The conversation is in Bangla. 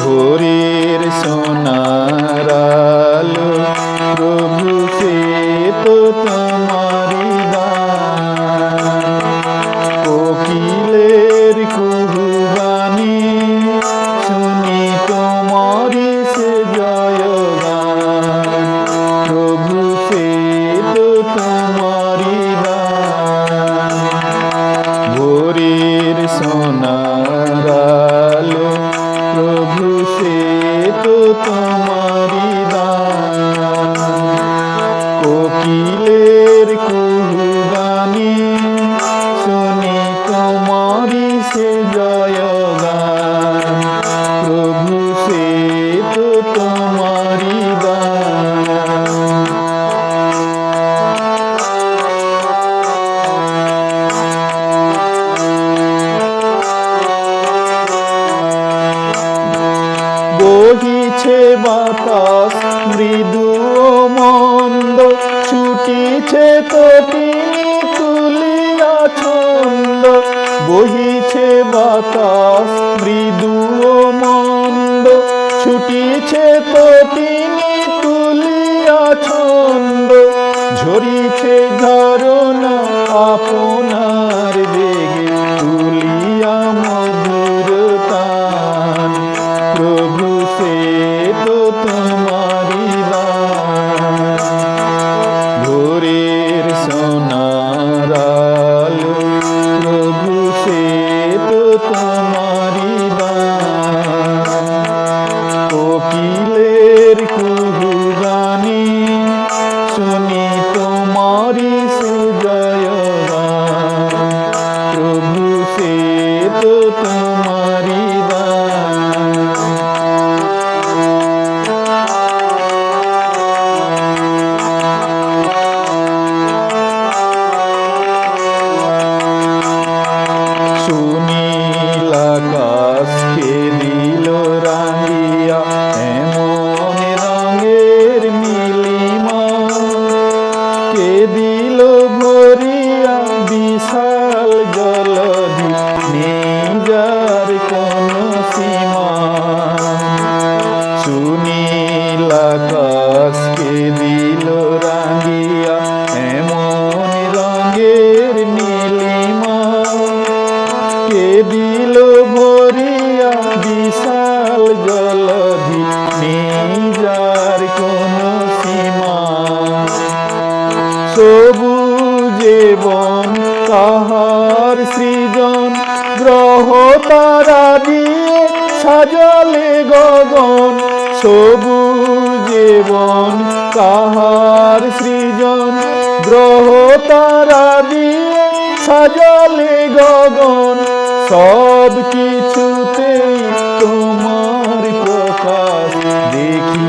ভোরের সোনার সে জয়গান। প্রভু সে তো তোমারি বহিছে বাতাস মৃদু মন্দ ছুটিছে তটিনী তুলিয়া ছন্দ। বহিছে বাতাস মৃদু ও মন্দ। ছুটিছে তিনি তুলিয়া ছন্দ ঝরিছে ঝরনা তো তোমারি সুনীল আকাশকে দিল রাঙিয়া এমন নিজার কোন সীমা সবুজে বন কাহার সৃজন, গ্রহ তারা দিয়ে সাজালে গগন। সবুজে বন কাহার সৃজন, গ্রহ তারা দিয়ে সাজালে গগন। সব কিছু Que